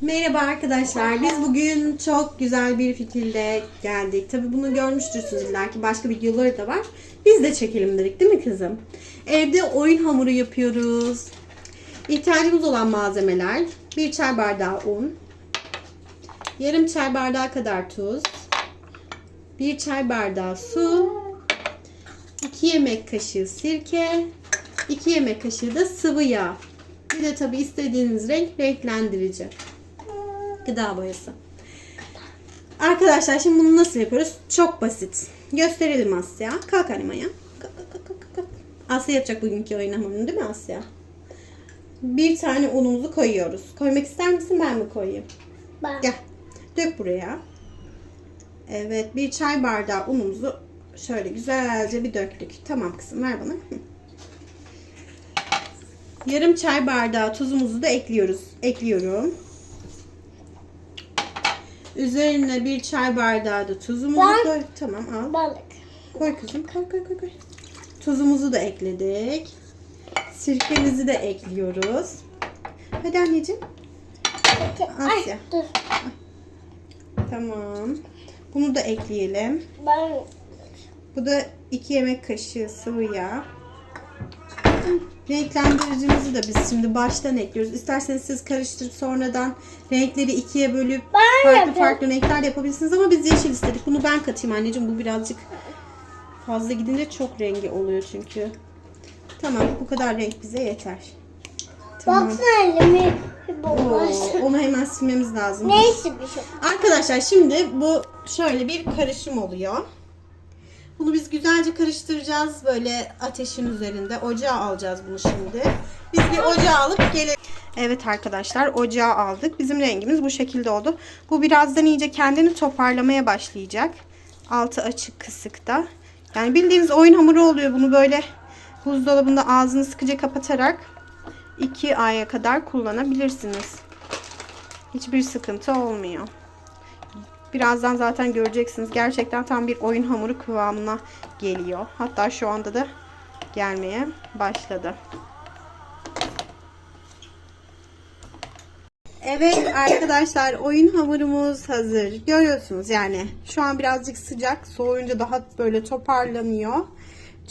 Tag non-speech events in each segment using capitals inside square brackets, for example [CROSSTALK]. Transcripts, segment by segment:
Merhaba arkadaşlar. Biz bugün çok güzel bir fikirle geldik. Tabii bunu görmüştürsünüz illa ki başka videoları da var. Biz de çekelim dedik değil mi kızım? Evde oyun hamuru yapıyoruz. İhtiyacımız olan malzemeler. Bir çay bardağı un. Yarım çay bardağı kadar tuz. Bir çay bardağı su. 2 yemek kaşığı sirke. 2 yemek kaşığı da sıvı yağ. Bir de tabii istediğiniz renk renklendirici. Gıda boyası. Arkadaşlar şimdi bunu nasıl yapıyoruz? Çok basit. Gösterelim Asya. Kalk annem ayağa. Kalk, kalk, kalk, kalk, kalk. Asya yapacak bugünkü oyun hamurunu değil mi Asya? Bir tane unumuzu koyuyoruz. Koymak ister misin ben mi koyayım? Ben. Gel. Dök buraya. Evet bir çay bardağı unumuzu şöyle güzelce bir döktük. Tamam kızım ver bana. Yarım çay bardağı tuzumuzu da ekliyoruz. Ekliyorum. Üzerine bir çay bardağı da tuzumuzu Ben- koy. Tamam al. Balık. Koy kızım. Koy koy koy koy. Tuzumuzu da ekledik. Sirkemizi de ekliyoruz. Hadi anneciğim. Ay Asya. dur. Tamam. Bunu da ekleyelim. Ben Bu da 2 yemek kaşığı sıvı yağ. Renklendiricimizi de biz şimdi baştan ekliyoruz. İsterseniz siz karıştırıp sonradan renkleri ikiye bölüp Ben farklı yapayım. farklı renkler de yapabilirsiniz ama biz yeşil istedik. Bunu ben katayım anneciğim. Bu birazcık fazla gidince çok rengi oluyor çünkü. Tamam bu kadar renk bize yeter. Tamam. baksana elimi Oo, onu hemen silmemiz lazım. Neyse bir şey. Arkadaşlar şimdi bu şöyle bir karışım oluyor. Bunu biz güzelce karıştıracağız böyle ateşin üzerinde. Ocağa alacağız bunu şimdi. Biz bir ocağa alıp gelelim. Evet arkadaşlar ocağa aldık. Bizim rengimiz bu şekilde oldu. Bu birazdan iyice kendini toparlamaya başlayacak. Altı açık kısıkta. Yani bildiğiniz oyun hamuru oluyor. Bunu böyle buzdolabında ağzını sıkıca kapatarak 2 aya kadar kullanabilirsiniz. Hiçbir sıkıntı olmuyor. Birazdan zaten göreceksiniz. Gerçekten tam bir oyun hamuru kıvamına geliyor. Hatta şu anda da gelmeye başladı. Evet arkadaşlar oyun hamurumuz hazır. Görüyorsunuz yani şu an birazcık sıcak. Soğuyunca daha böyle toparlanıyor.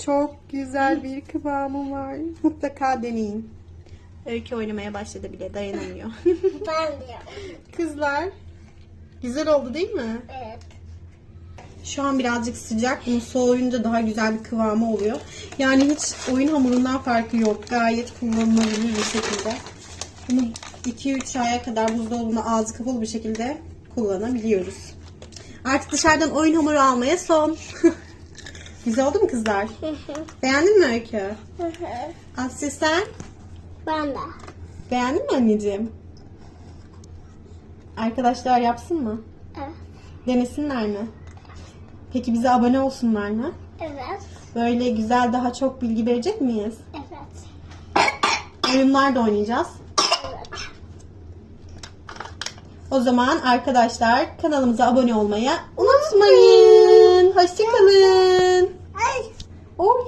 Çok güzel bir kıvamı var. Mutlaka deneyin. Öykü oynamaya başladı bile dayanamıyor. Ben de. Kızlar güzel oldu değil mi? Evet. Şu an birazcık sıcak. Bunu soğuyunca daha güzel bir kıvamı oluyor. Yani hiç oyun hamurundan farkı yok. Gayet kullanılabilir bir şekilde. Bunu 2-3 aya kadar buzdolabına ağzı kapalı bir şekilde kullanabiliyoruz. Artık dışarıdan oyun hamuru almaya son. [LAUGHS] güzel oldu mu kızlar? [LAUGHS] Beğendin mi Öykü? Asya sen? Ben de. Beğendin mi anneciğim? Arkadaşlar yapsın mı? Evet. Denesinler mi? Peki bize abone olsunlar mı? Evet. Böyle güzel daha çok bilgi verecek miyiz? Evet. Oyunlar da oynayacağız. Evet. O zaman arkadaşlar kanalımıza abone olmayı unutmayın. Hoşçakalın. Ay. Oy.